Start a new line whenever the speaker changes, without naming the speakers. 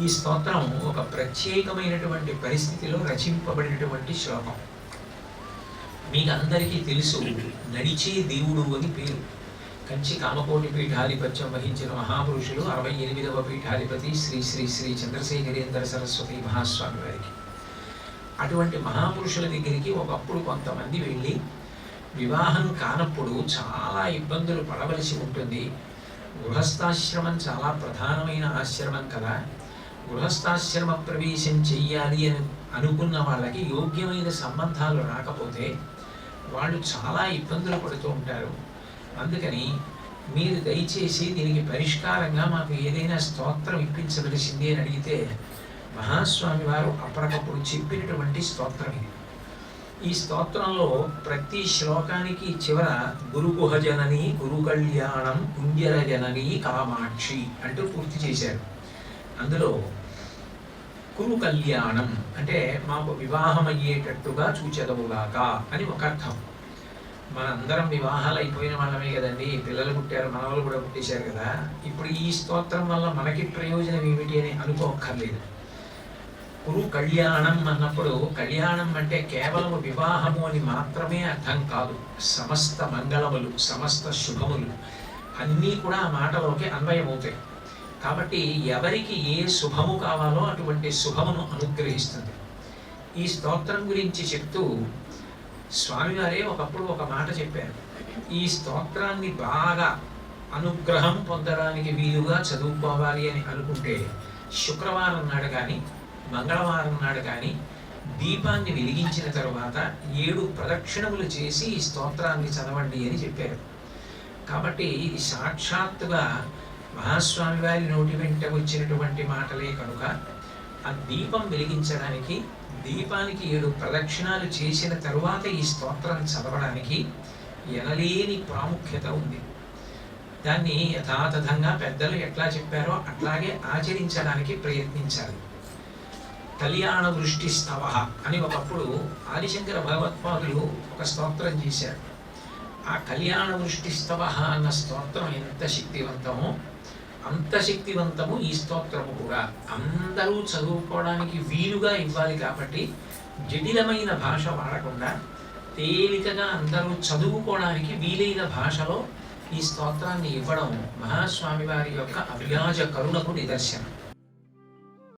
ఈ స్తోత్రం ఒక ప్రత్యేకమైనటువంటి పరిస్థితిలో రచింపబడినటువంటి శ్లోకం. మీకు అందరికీ తెలుసు నడిచే దేవుడు అని పేరు. కంచి కామకోటి పీఠాధిపత్యం వహించిన మహాపురుషులు అరవై ఎనిమిదవ పీఠాధిపతి శ్రీ శ్రీ శ్రీ చంద్రశేఖరేంద్ర సరస్వతి మహాస్వామి వారికి. అటువంటి మహాపురుషుల దగ్గరికి ఒకప్పుడు కొంతమంది వెళ్ళి వివాహం కానప్పుడు చాలా ఇబ్బందులు పడవలసి ఉంటుంది. గృహస్థాశ్రమం చాలా ప్రధానమైన ఆశ్రమం కదా. గృహస్థాశ్రమ ప్రవేశం చెయ్యాలి అని అనుకున్న వాళ్ళకి యోగ్యమైన సంబంధాలు రాకపోతే వాళ్ళు చాలా ఇబ్బందులు పడుతూ ఉంటారు. అందుకని మీరు దయచేసి దీనికి పరిష్కారంగా మాకు ఏదైనా స్తోత్రం ఇప్పించవలసింది అని అడిగితే మహాస్వామి వారు అప్పటికప్పుడు చెప్పినటువంటి స్తోత్రం ఇది. ఈ స్తోత్రంలో ప్రతి శ్లోకానికి చివర గురుగుహ జనని గురు కళ్యాణం కుంజర జనని కామాక్షి అంటూ పూర్తి చేశారు. అందులో కురు కళ్యాణం అంటే మాకు వివాహం అయ్యేటట్టుగా చూచెదవుగాక అని ఒక అర్థం. మనందరం వివాహాలు అయిపోయిన వాళ్ళమే కదండి పిల్లలు పుట్టారు మనవలు కూడా పుట్టేశారు కదా. ఇప్పుడు ఈ స్తోత్రం వల్ల మనకి ప్రయోజనం ఏమిటి అని అనుకోక్కర్లేదు. కురు కళ్యాణం అన్నప్పుడు కళ్యాణం అంటే కేవలం వివాహము అని మాత్రమే అర్థం కాదు. సమస్త మంగళములు సమస్త శుభములు అన్నీ కూడా ఆ మాటలోకి అన్వయమవుతాయి. కాబట్టి ఎవరికి ఏ శుభము కావాలో అటువంటి శుభమును అనుగ్రహిస్తుంది. ఈ స్తోత్రం గురించి చెప్తూ స్వామివారే ఒకప్పుడు ఒక మాట చెప్పారు. ఈ స్తోత్రాన్ని బాగా అనుగ్రహం పొందడానికి వీలుగా చదువుకోవాలి అని అనుకుంటే శుక్రవారం నాడు కానీ మంగళవారం నాడు కానీ దీపాన్ని వెలిగించిన తరువాత ఏడు ప్రదక్షిణములు చేసి ఈ స్తోత్రాన్ని చదవండి అని చెప్పారు. కాబట్టి ఇది సాక్షాత్తుగా మహాస్వామి వారి నోటి వెంట వచ్చినటువంటి మాటలే కనుక ఆ దీపం వెలిగించడానికి దీపానికి ఏడు ప్రదక్షిణాలు చేసిన తరువాత ఈ స్తోత్రం చదవడానికి ఎనలేని ప్రాముఖ్యత ఉంది. దాన్ని యథాతథంగా పెద్దలు ఎట్లా చెప్పారో అట్లాగే ఆచరించడానికి ప్రయత్నించాలి కళ్యాణ వృష్టి స్తవ అని ఒకప్పుడు ఆదిశంకర భగవత్పాదులు ఒక స్తోత్రం చేశారు. ఆ కళ్యాణ వృష్టి స్తవ అన్న స్తోత్రం ఎంత శక్తివంతమో అంత శక్తివంతము ఈ స్తోత్రము కూడా. అందరూ చదువుకోవడానికి వీలుగా ఇవ్వాలి కాబట్టి జటిలమైన భాష వాడకుండా తేలికగా అందరూ చదువుకోవడానికి వీలైన భాషలో ఈ స్తోత్రాన్ని ఇవ్వడం మహాస్వామి వారి యొక్క అవ్యాజ కరుణకు నిదర్శనం.